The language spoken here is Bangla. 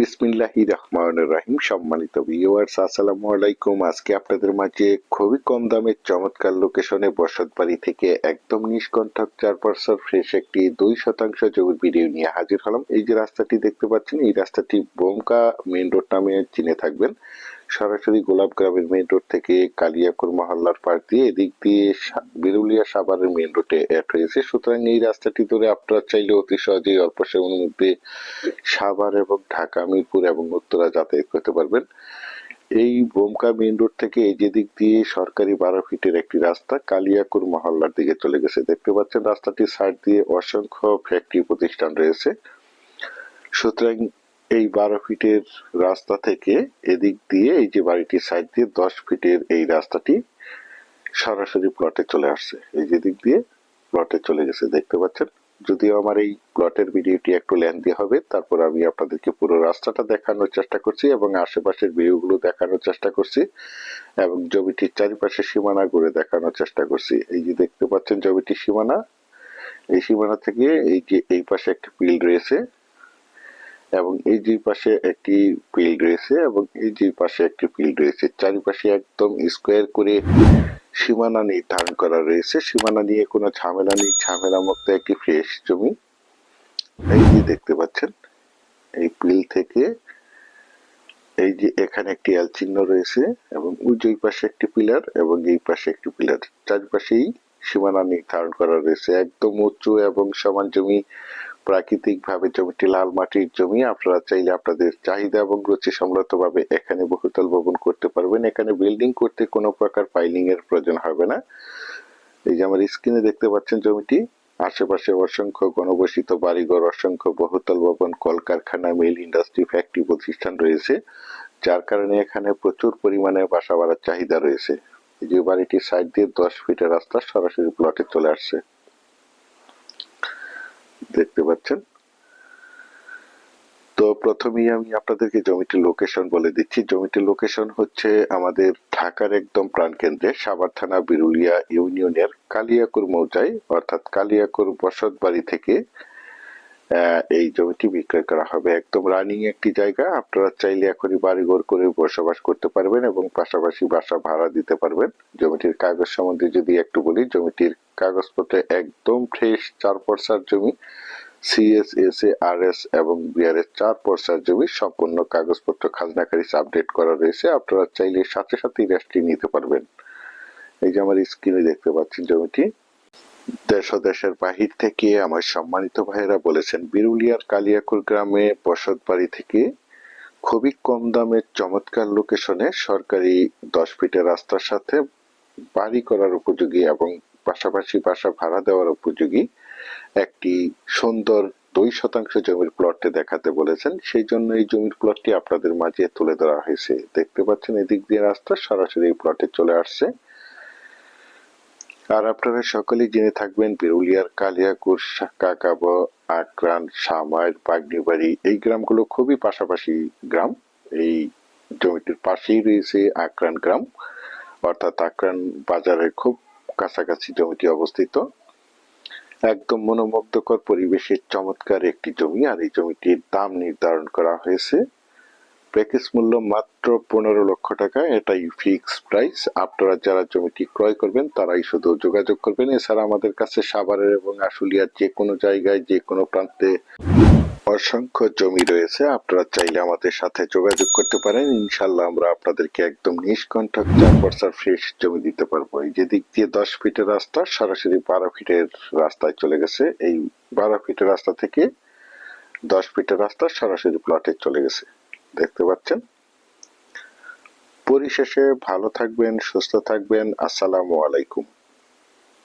বিসমিল্লাহি রহমান রহিম। সম্মানিত ভিউয়ার্স আসসালামু আলাইকুম। আজকে আপনাদের মাঝে খুবই কম দামে চমৎকার লোকেশনে বসত বাড়ি থেকে একদম নিষ্কণ্ঠক চার পার্সেন্ট ফ্রেশ একটি দুই শতাংশ জমির ভিডিও নিয়ে হাজির হলাম। এই যে রাস্তাটি দেখতে পাচ্ছেন, এই রাস্তাটি বোমকা মেন রোড নামে চিনে থাকবেন। সরাসরি গোলাপ গ্রামের মেইন রোড থেকে কালিয়াকুর মহল্লার পার দিয়ে এদিক দিয়ে বিরুলিয়া সাভারের মেইন রোডে অ্যাড হয়েছে। সুতরাং এই রাস্তাটি ধরে আপনারা চাইলে অতি সহজেই অল্প সময়ের মধ্যে সাভার এবং ঢাকা, মিরপুর এবং উত্তরা যাতায়াত করতে পারবেন। এই বোমকা মেইন রোড থেকে এই যে দিক দিয়ে সরকারি বারো ফিটের একটি রাস্তা কালিয়াকুর মহল্লার দিকে চলে গেছে। দেখতে পাচ্ছেন রাস্তাটির সাইড দিয়ে অসংখ্য ফ্যাক্টরি প্রতিষ্ঠান রয়েছে। সুতরাং এই বারো ফিটের রাস্তা থেকে এদিক দিয়ে, এই যে বাড়িটির সাইড দিয়ে দশ ফিটের এই রাস্তাটি সরাসরি প্লটে চলে আসছে। এই যে দিক দিয়ে প্লটে চলে গেছে, দেখতে পাচ্ছেন? যদিও আমার এই প্লটের ভিডিওটি একটু লেন্দি হবে, তারপর আমি আপনাদেরকে পুরো রাস্তাটা দেখানোর চেষ্টা করছি এবং আশেপাশের ভিউগুলো দেখানোর চেষ্টা করছি এবং জমিটির চারিপাশে সীমানা ঘুরে দেখানোর চেষ্টা করছি। এই যে দেখতে পাচ্ছেন জমিটির সীমানা, এই সীমানা থেকে এই যে এই পাশে একটি পিল রয়েছে এবং এই যে পাশে একটি ফিল্ড রয়েছে এবং এই যে পাশে একটি ফিল্ড রয়েছে। চারিপাশে একদম স্কোয়ার করে সীমানা নির্ধারণ করা রয়েছে। সীমানা নিয়ে কোনো ঝামেলা নেই। ঝামেলা মুক্ত একটি ফ্রেশ জমি। এই যে দেখতে পাচ্ছেন, এই পিল থেকে এই যে এখানে একটি এল চিহ্ন রয়েছে এবং যে পাশে একটি পিলার এবং এই পাশে একটি পিলার। চারিপাশেই সীমানা নির্ধারণ করা রয়েছে। একদম উঁচু এবং সমান জমি প্রাকৃতিক ভাবে জমিটি লাল মাটির জমি। আপনারা চাইলে আপনাদের চাহিদা এবং রুচি সম্মত ভাবে এখানে বহুতল ভবন করতে পারবেন। এখানে বিল্ডিং করতে কোনো প্রকার ফাইলিং এর প্রয়োজন হবে না। এই যে আমার স্ক্রিনে দেখতে পাচ্ছেন জমিটি, আশেপাশে অসংখ্য গণবসিত বাড়িঘর, অসংখ্য বহুতল ভবন, কলকারখানা, মিল ইন্ডাস্ট্রি, ফ্যাক্টরি প্রতিষ্ঠান রয়েছে, যার কারণে এখানে প্রচুর পরিমাণে বাসা বাড়ার চাহিদা রয়েছে। এই যে বাড়িটির সাইড দিয়ে দশ ফিটের রাস্তা সরাসরি প্লটে চলে আসছে। দেখতে পাচ্ছেন। তো প্রথমেই আমি আপনাদেরকে জমিটির লোকেশন বলে দিচ্ছি। জমিটির লোকেশন হচ্ছে আমাদের ঢাকার একদম প্রাণকেন্দ্রে সাভার থানা বিরুলিয়া ইউনিয়নের কালিয়াকুর মৌজায়। অর্থাৎ কালিয়াকুর বসত বাড়ি থেকে এই জমিটি বিক্রয় করা হবে। একদম রানিং একটি জায়গা। আপনারা চাইলে এখনই বাড়িঘর করে বসবাস করতে পারবেন এবং পাশাপাশি বাসা ভাড়া দিতে পারবেন। জমিটির কাগজ সম্বন্ধে যদি একটু বলি, জমিটির কাগজপত্রে একদম ফ্রেশ চার পর্সার জমি CS S A R S এবং বিআরএস চার পর্সার জমি সম্পূর্ণ কাগজপত্র খাজনাকারী আপডেট করা রয়েছে। আপনারা চাইলে সাথে সাথে রেস্ট্রি নিতে পারবেন। এই যে আমার স্ক্রিনে দেখতে পাচ্ছেন জমিটি। দেশ দেশের বাহির থেকে আমার সম্মানিত ভাইয়েরা বলেছেন, বিরুলিয়ার কালিয়াকুর গ্রামে বসত বাড়ি থেকে খুবই কম দামে চমৎকার লোকেশনে সরকারি দশ ফিটের রাস্তার সাথে বাড়ি করার উপযোগী এবং পাশাপাশি বাসা ভাড়া দেওয়ার উপযোগী একটি সুন্দর দুই শতাংশ জমির প্লটটি দেখাতে বলেছেন। সেই জন্য এই জমির প্লটটি আপনাদের মাঝে তুলে ধরা হয়েছে। দেখতে পাচ্ছেন এদিক দিয়ে রাস্তা সরাসরি এই প্লটে চলে আসছে। আর আপনারা সকলেই জেনে থাকবেন, বিরুলিয়ার কালিয়াকুর, কাকাব, আক্রান সামাইর বাগনিবাড়ি এই গ্রামগুলো খুবই পাশাপাশি গ্রাম। এই জমিটির পাশেই রয়েছে আক্রান গ্রাম। অর্থাৎ আক্রান বাজারের খুব কাছাকাছি জমিটি অবস্থিত। একদম মনোমুগ্ধকর পরিবেশের চমৎকার একটি জমি, আর এই জমিটির দাম নির্ধারণ করা হয়েছে। প্যাকেজ মূল্য মাত্র পনেরো লক্ষ টাকা। এটাই ফিক্স প্রাইস আপনারা যারা জমিটি ক্রয় করবেন, তারাই শুধু যোগাযোগ করবেন। এছাড়া আমাদের কাছে সাভারের এবং আশুলিয়ার যে কোনো জায়গায়, যে কোনো প্রান্তে অসংখ্য জমি রয়েছে, আপনারা চাইলে আমাদের সাথে যোগাযোগ করতে পারেন। ইনশাল্লাহ আমরা আপনাদেরকে একদম নিষ্কণ্ঠক চার পর্সার ফ্রেশ জমি দিতে পারব। এই যে দিক দিয়ে দশ ফিটের রাস্তা, সরাসরি বারো ফিটের রাস্তায় চলে গেছে। এই বারো ফিটের রাস্তা থেকে দশ ফিটের রাস্তা সরাসরি প্লটে চলে গেছে। দেখতে পাচ্ছেন? পরিশেষে ভালো থাকবেন, সুস্থ থাকবেন। আসসালামু আলাইকুম।